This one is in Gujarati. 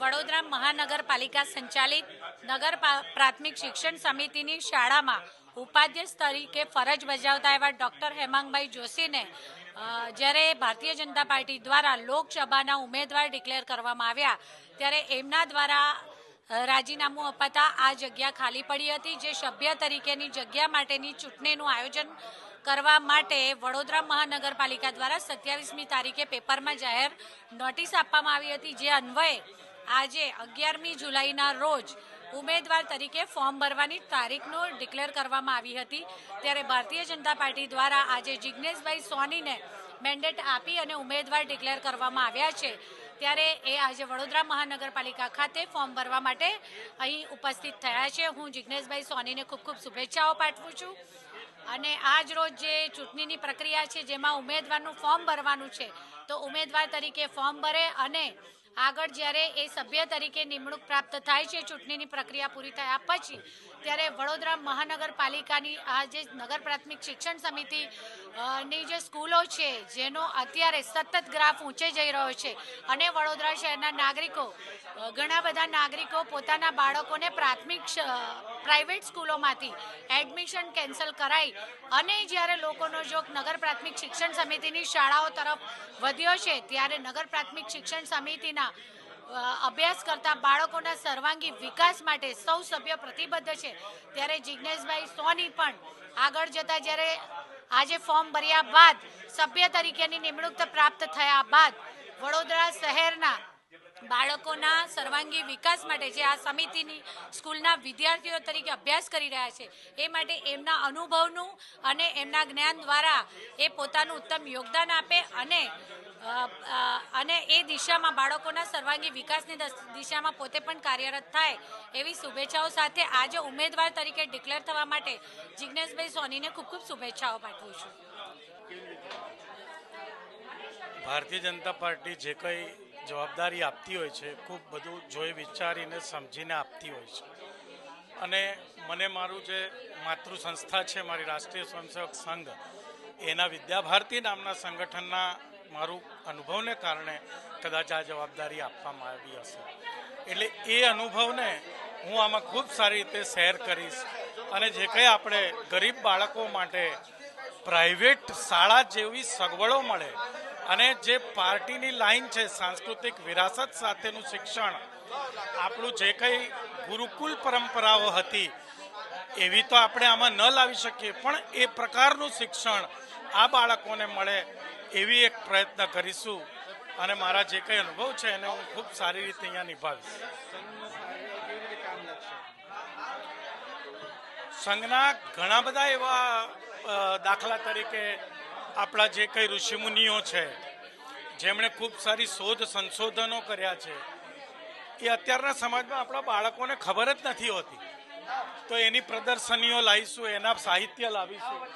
વડોદરા મહાનગરપાલિકા સંચાલિત નગર પ્રાથમિક શિક્ષણ સમિતિની શાળામાં ઉપાધ્યક્ષ તરીકે ફરજ બજાવતા એવા ડૉક્ટર હેમાંગભાઈ જોશીને જ્યારે ભારતીય જનતા પાર્ટી દ્વારા લોકસભાના ઉમેદવાર ડિક્લેર કરવામાં આવ્યા, ત્યારે એમના દ્વારા રાજીનામું અપાતા આ જગ્યા ખાલી પડી હતી, જે સભ્ય તરીકેની જગ્યા માટેની ચૂંટણીનું આયોજન કરવા માટે વડોદરા મહાનગરપાલિકા દ્વારા સત્યાવીસમી તારીખે પેપરમાં જાહેર નોટિસ આપવામાં આવી હતી, જે અન્વયે આજે અગિયારમી જુલાઈના રોજ ઉમેદવાર તરીકે ફોર્મ ભરવાની તારીખનો ડિક્લેર કરવામાં આવી હતી. ત્યારે ભારતીય જનતા પાર્ટી દ્વારા આજે જિજ્ઞેશભાઈ સોનીને મેન્ડેટ આપી અને ઉમેદવાર ડિક્લેર કરવામાં આવ્યા છે. ત્યારે એ આજે વડોદરા મહાનગરપાલિકા ખાતે ફોર્મ ભરવા માટે અહીં ઉપસ્થિત થયા છે. હું જિજ્ઞેશભાઈ સોનીને ખૂબ ખૂબ શુભેચ્છાઓ પાઠવું છું. અને આજ રોજ જે ચૂંટણીની પ્રક્રિયા છે, જેમાં ઉમેદવારનું ફોર્મ ભરવાનું છે, તો ઉમેદવાર તરીકે ફોર્મ ભરે અને આગળ જ્યારે એ સભ્ય તરીકે નિમણૂક પ્રાપ્ત થાય છે, ચૂંટણીની પ્રક્રિયા પૂરી થયા પછી ત્યારે વડોદરા મહાનગરપાલિકાની આ જે નગર પ્રાથમિક શિક્ષણ સમિતિ ની જે સ્કૂલો છે, જેનો અત્યારે સતત ગ્રાફ ઊંચે જઈ રહ્યો છે અને વડોદરા શહેરના નાગરિકો, ઘણા બધા નાગરિકો પોતાના બાળકોને પ્રાથમિક પ્રાઇવેટ સ્કૂલોમાંથી એડમિશન કેન્સલ કરાઈ અને જ્યારે લોકોનો જોગ નગર પ્રાથમિક શિક્ષણ સમિતિની શાળાઓ તરફ વધ્યો છે, ત્યારે નગર પ્રાથમિક શિક્ષણ સમિતિના અ, અભ્યાસ કરતા બાળકોના સર્વાંગી વિકાસ માટે સૌ સભ્ય પ્રતિબદ્ધ છે. ત્યારે જિજ્ઞેશભાઈ સોની પણ આગળ જતા જ્યારે આજે ફોર્મ ભર્યા બાદ સભ્ય તરીકેની નિમણૂક પ્રાપ્ત થયા બાદ વડોદરા શહેરના બાળકોના સર્વાંગી વિકાસ માટે જે આ સમિતિની સ્કૂલના વિદ્યાર્થીઓ તરીકે અભ્યાસ કરી રહ્યા છે એ માટે એમના અનુભવનું અને એમના જ્ઞાન દ્વારા એ પોતાનું ઉત્તમ યોગદાન આપે અને અને એ દિશામાં બાળકોના સર્વાંગી વિકાસની દિશામાં પોતે પણ કાર્યરત થાય એવી શુભેચ્છાઓ સાથે આજે ઉમેદવાર તરીકે ડિક્લેર થવા માટે જિજ્ઞેશભાઈ સોનીને ખૂબ ખૂબ શુભેચ્છાઓ પાઠવું છું. ભારતીય જનતા પાર્ટી જે કંઈ જવાબદારી આપતી હોય છે, ખૂબ બધું જોઈ વિચારીને સમજીને આપતી હોય છે. અને મને મારું જે માતૃ સંસ્થા છે, મારી રાષ્ટ્રીય સ્વયંસેવક સંઘ એના વિદ્યાભારતી નામના સંગઠનના મારું અનુભવને કારણે કદાચ આ જવાબદારી આપવામાં આવી હશે. એટલે એ અનુભવને હું આમાં ખૂબ સારી રીતે શેર કરીશ અને જે કંઈ આપણે ગરીબ બાળકો માટે પ્રાઇવેટ શાળા જેવી સગવડો મળે અને જે પાર્ટીની લાઈન છે સાંસ્કૃતિક વિરાસત સાથેનું શિક્ષણ, આપણું જે કંઈ ગુરુકુલ પરંપરાઓ હતી એવી તો આપણે આમાં ન લાવી શકીએ, પણ એ પ્રકારનું શિક્ષણ આ બાળકોને મળે એવી એક પ્રયત્ન કરીશું. અને મારા જે કંઈ અનુભવ છે, એને હું ખૂબ સારી રીતે અહીંયા નિભાવીશ. સંઘના ઘણા બધા એવા દાખલા તરીકે આપણા જે કંઈ ઋષિમુનિઓ છે, જેમણે ખૂબ સારી શોધ સંશોધનો કર્યા છે, એ અત્યારના સમાજમાં આપણા બાળકોને ખબર જ નથી હોતી. તો એની પ્રદર્શનીઓ લાવીશું એના સાહિત્ય લાવીશું.